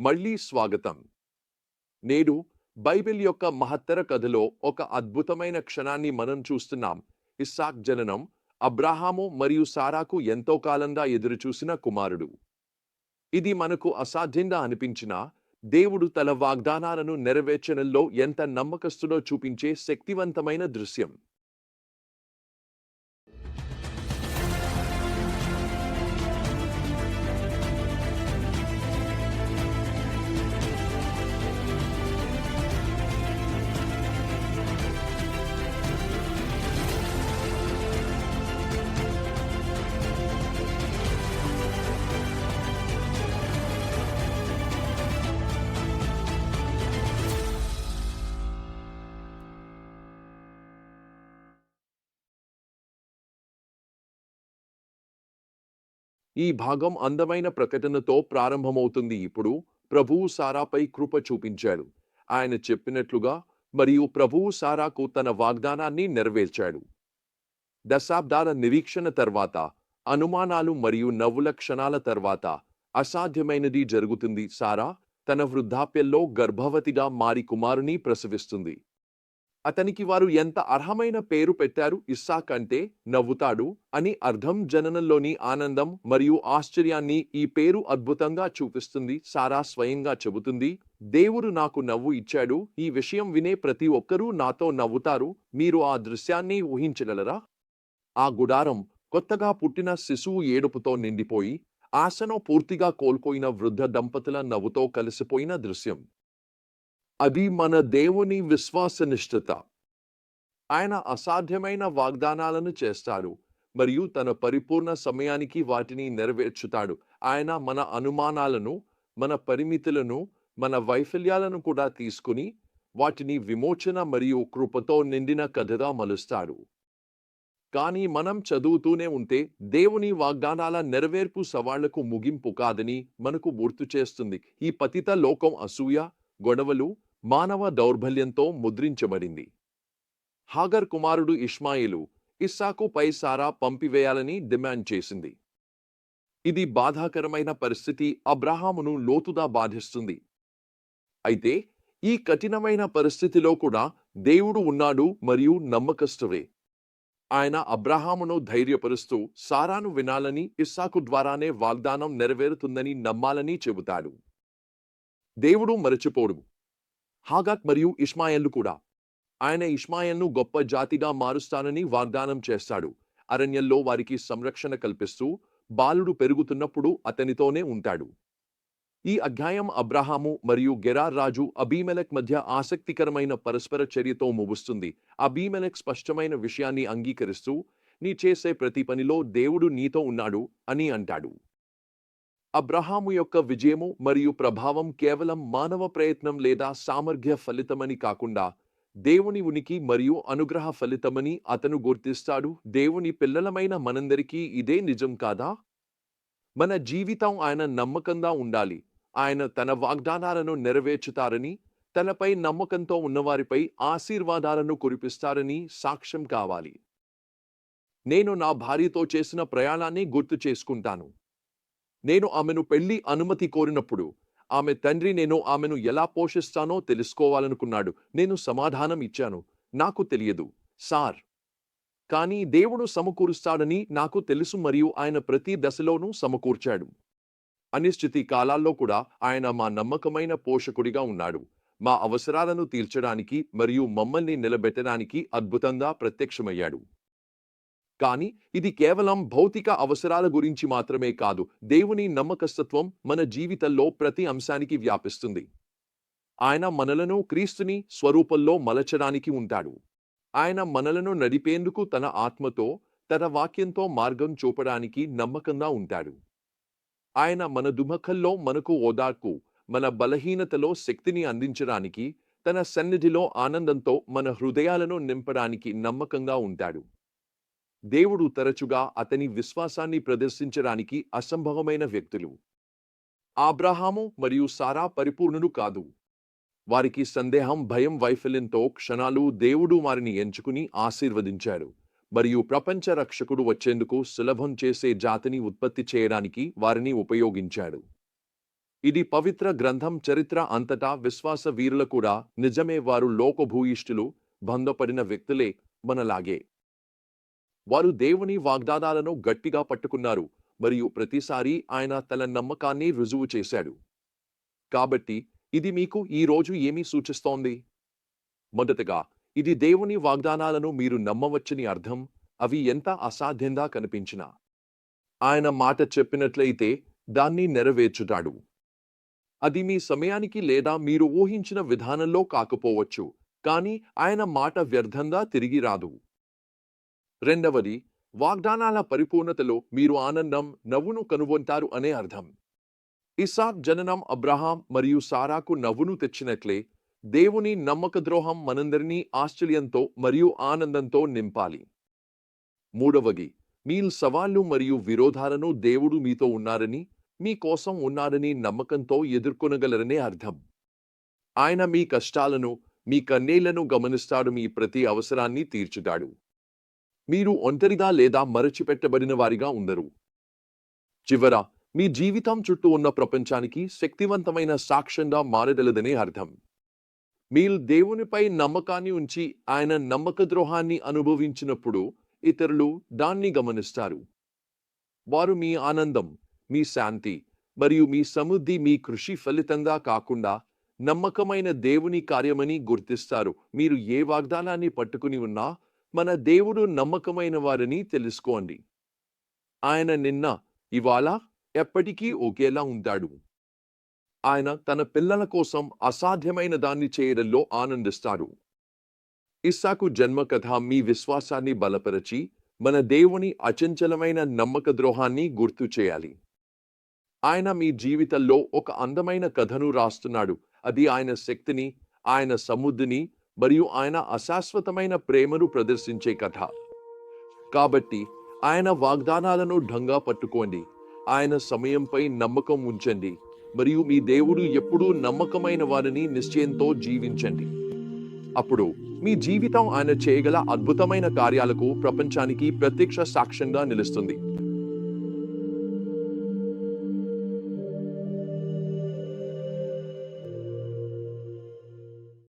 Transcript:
మళ్ళీ స్వాగతం. నేడు బైబిల్ యొక్క మహత్తర కథలో ఒక అద్భుతమైన క్షణాన్ని మనం చూస్తున్నాం. ఇస్సాక్ జననం అబ్రాహాము మరియు సారాకు ఎంతో కాలంగా ఎదురుచూసిన కుమారుడు. ఇది మనకు అసాధ్యంగా అనిపించినా దేవుడు తన వాగ్దానాలను నెరవేర్చడంలో ఎంత నమ్మకస్తుడో చూపించే శక్తివంతమైన దృశ్యం. ఈ భాగం అందమైన ప్రకటనతో ప్రారంభమవుతుంది. ఇప్పుడు ప్రభువు సారాపై కృప చూపించాడు. ఆయన చెప్పినట్లుగా మరియు ప్రభువు సారాకు తన వాగ్దానాన్ని నెరవేర్చాడు. దశాబ్దాల నిరీక్షణ తర్వాత అనుమానాలు మరియు నవ్వుల క్షణాల తర్వాత అసాధ్యమైనది జరుగుతుంది. సారా తన వృద్ధాప్యంలో గర్భవతిగా మారి కుమారుని ప్రసవిస్తుంది. అతనికి వారు ఎంత అర్హమైన పేరు పెట్టారు ఇస్సాక్ అంటే నవ్వుతాడు అని అర్థం జననంలోని ఆనందం మరియు ఆశ్చర్యాన్ని ఈ పేరు అద్భుతంగా చూపిస్తుంది. సారా స్వయంగా చెబుతుంది దేవుడు నాకు నవ్వు ఇచ్చాడు. ఈ విషయం వినే ప్రతి ఒక్కరూ నాతో నవ్వుతారు. మీరు ఆ దృశ్యాన్ని ఊహించగలరా? ఆ గుడారం కొత్తగా పుట్టిన శిశువు ఏడుపుతో నిండిపోయి ఆశను పూర్తిగా కోల్పోయిన వృద్ధ దంపతుల నవ్వుతో కలిసిపోయిన దృశ్యం. అది మన దేవుని విశ్వాసనిష్టత ఆయన అసాధ్యమైన వాగ్దానాలను చేస్తాడు మరియు తన పరిపూర్ణ సమయానికి వాటిని నెరవేర్చుతాడు. ఆయన మన అనుమానాలను మన పరిమితులను మన వైఫల్యాలను కూడా తీసుకుని వాటిని విమోచన మరియు కృపతో నిండిన కథగా మలుస్తాడు. కానీ మనం చదువుతూనే ఉంటే దేవుని వాగ్దానాల నెరవేర్పు సవాళ్ళకు ముగింపు కాదని మనకు గుర్తు చేస్తుంది. ఈ పతిత లోకం అసూయ గొడవలు మానవ దౌర్బల్యంతో ముద్రించబడింది. హాగర్ కుమారుడు ఇష్మాయిలు ఇస్సాకు పై సారా పంపివేయాలని డిమాండ్ చేసింది. ఇది బాధాకరమైన పరిస్థితి అబ్రహామును లోతుగా బాధిస్తుంది. అయితే ఈ కఠినమైన పరిస్థితిలో కూడా దేవుడు ఉన్నాడు మరియు నమ్మకస్తువే ఆయన అబ్రహామును ధైర్యపరుస్తూ సారాను వినాలని ఇస్సాకు ద్వారానే వాగ్దానం నెరవేరుతుందని నమ్మాలని చెబుతాడు. దేవుడు మరచిపోడు. హాగాక్ మరియు ఇష్మాయన్లు కూడా. ఆయన ఇష్మాయన్ను గొప్ప జాతిగా మారుస్తానని వాగ్దానం చేస్తాడు. అరణ్యంలో వారికి సంరక్షణ కల్పిస్తూ బాలుడు పెరుగుతున్నప్పుడు అతనితోనే ఉంటాడు. ఈ అధ్యాయం అబ్రహాము మరియు గెరార్ రాజు అబీమెలెక్ మధ్య ఆసక్తికరమైన పరస్పర చర్యతో ముగుస్తుంది. అభీమెలక్ స్పష్టమైన విషయాన్ని అంగీకరిస్తూ నీ చేసే ప్రతి పనిలో దేవుడు నీతో ఉన్నాడు అని అంటాడు. అబ్రహాము యొక్క విజయము మరియు ప్రభావం కేవలం మానవ ప్రయత్నం లేదా సామర్థ్య ఫలితమని కాకుండా దేవుని ఉనికి మరియు అనుగ్రహ ఫలితమని అతను గుర్తిస్తాడు. దేవుని పిల్లలమైన మనందరికీ ఇదే నిజం కాదా? మన జీవితం ఆయన నమ్మకంగా ఉండాలి. ఆయన తన వాగ్దానాలను నెరవేర్చుతారని తనపై నమ్మకంతో ఉన్నవారిపై ఆశీర్వాదాలను కురిపిస్తారని సాక్ష్యం కావాలి. నేను నా భార్యతో చేసిన ప్రయాణాన్ని గుర్తు చేసుకుంటాను. నేను ఆమెను పెళ్ళి అనుమతి కోరినప్పుడు ఆమె తండ్రి నేను ఆమెను ఎలా పోషిస్తానో తెలుసుకోవాలనుకున్నాడు. నేను సమాధానం ఇచ్చాను. నాకు తెలియదు. సార్. కానీ దేవుడు సమకూరుస్తాడని నాకు తెలుసు మరియు ఆయన ప్రతి దశలోనూ సమకూర్చాడు. అనిశ్చితి కాలాల్లో కూడా ఆయన మా నమ్మకమైన పోషకుడిగా ఉన్నాడు. మా అవసరాలను తీర్చడానికి మరియు మమ్మల్ని నిలబెట్టడానికి అద్భుతంగా ప్రత్యక్షమయ్యాడు. కానీ ఇది కేవలం భౌతిక అవసరాల గురించి మాత్రమే కాదు దేవుని నమ్మకస్తత్వం మన జీవితంలో ప్రతి అంశానికి వ్యాపిస్తుంది. ఆయన మనలను క్రీస్తుని స్వరూపంలో మలచడానికి ఉంటాడు. ఆయన మనలను నడిపేందుకు తన ఆత్మతో తన వాక్యంతో మార్గం చూపడానికి నమ్మకంగా ఉంటాడు. ఆయన మన దుమఖల్లో మనకు ఓదార్పు మన బలహీనతలో శక్తిని అందించడానికి తన సన్నిధిలో ఆనందంతో మన హృదయాలను నింపడానికి నమ్మకంగా ఉంటాడు. దేవుడు తరచుగా అతని విశ్వాసాన్ని ప్రదర్శించడానికి అసంభవమైన వ్యక్తులు. ఆబ్రహాము మరియు సారా పరిపూర్ణులు కాదు. వారికి సందేహం భయం వైఫల్యంతో క్షణాలు దేవుడు వారిని ఎంచుకుని ఆశీర్వదించాడు. మరియు ప్రపంచ రక్షకుడు వచ్చేందుకు సులభం చేసే జాతిని ఉత్పత్తి చేయడానికి వారిని ఉపయోగించాడు. ఇది పవిత్ర గ్రంథం చరిత్ర అంతటా విశ్వాస వీరుల కూడా నిజమే వారు లోకభూయిష్ఠులు బంధపడిన వ్యక్తులే మనలాగే. వారు దేవుని వాగ్దానాలను గట్టిగా పట్టుకున్నారు మరియు ప్రతిసారి ఆయన తన నమ్మకాన్ని రుజువు చేశాడు. కాబట్టి ఇది మీకు ఈ రోజు ఏమి సూచిస్తోంది? మొదటగా ఇది దేవుని వాగ్దానాలను మీరు నమ్మవచ్చని అర్థం అవి ఎంత అసాధ్యంగా కనిపించినా. ఆయన మాట చెప్పినట్లయితే దాన్ని నెరవేర్చుతాడు. అది మీ సమయానికి లేదా మీరు ఊహించిన విధానంలో కాకపోవచ్చు కానీ ఆయన మాట వ్యర్థంగా తిరిగి రాదు. రెండవది వాగ్దానాల పరిపూర్ణతలో మీరు ఆనందం నవ్వును కనుగొంటారు అనే అర్థం. ఇసాక్ జననం అబ్రహాం మరియు సారాకు నవ్వును తెచ్చినట్లే దేవుని నమ్మక ద్రోహం మనందరినీ ఆశ్చర్యంతో మరియు ఆనందంతో నింపాలి. మూడవది మీ సవాళ్ళు మరియు విరోధాలను దేవుడు మీతో ఉన్నారని మీ కోసం ఉన్నారని నమ్మకంతో ఎదుర్కొనగలరనే అర్థం. ఆయన మీ కష్టాలను మీ కన్నీళ్ళను గమనిస్తాడు మీ ప్రతి అవసరాన్ని తీర్చుతాడు. మీరు ఒంటరిగా లేదా మరచిపెట్టబడిన వారిగా ఉండరు. చివర మీ జీవితం చుట్టూ ఉన్న ప్రపంచానికి శక్తివంతమైన సాక్ష్యంగా మారగలదనే అర్థం. మీరు దేవునిపై నమ్మకాన్ని ఉంచి ఆయన నమ్మక ద్రోహాన్ని అనుభవించినప్పుడు ఇతరులు దాన్ని గమనిస్తారు. వారు మీ ఆనందం మీ శాంతి మరియు మీ సమృద్ధి మీ కృషి ఫలితంగా కాకుండా నమ్మకమైన దేవుని కార్యమని గుర్తిస్తారు. మీరు ఏ వాగ్దానాన్ని పట్టుకుని ఉన్నా మన దేవుడు నమ్మకమైన వారని తెలుసుకోండి. ఆయన నిన్న ఇవాళ ఎప్పటికీ ఒకేలా ఉంటాడు. ఆయన తన పిల్లల కోసం అసాధ్యమైన దాన్ని చేయడంలో ఆనందిస్తాడు. ఇస్సాకు జన్మ కథ మీ విశ్వాసాన్ని బలపరచి మన దేవుని అచంచలమైన నమ్మక ద్రోహాన్ని గుర్తు చేయాలి. ఆయన మీ జీవితంలో ఒక అందమైన కథను రాస్తున్నాడు. అది ఆయన శక్తిని ఆయన సముద్ధిని మరియు ఆయన అశాశ్వతమైన ప్రేమను ప్రదర్శించే కథ. కాబట్టి ఆయన వాగ్దానాలను ఢంగా పట్టుకోండి. ఆయన సమయంపై నమ్మకం ఉంచండి. మరియు మీ దేవుడు ఎప్పుడూ నమ్మకమైన వారిని నిశ్చయంతో జీవించండి. అప్పుడు మీ జీవితం ఆయన చేయగల అద్భుతమైన కార్యాలకు ప్రపంచానికి ప్రత్యక్ష సాక్ష్యంగా నిలుస్తుంది.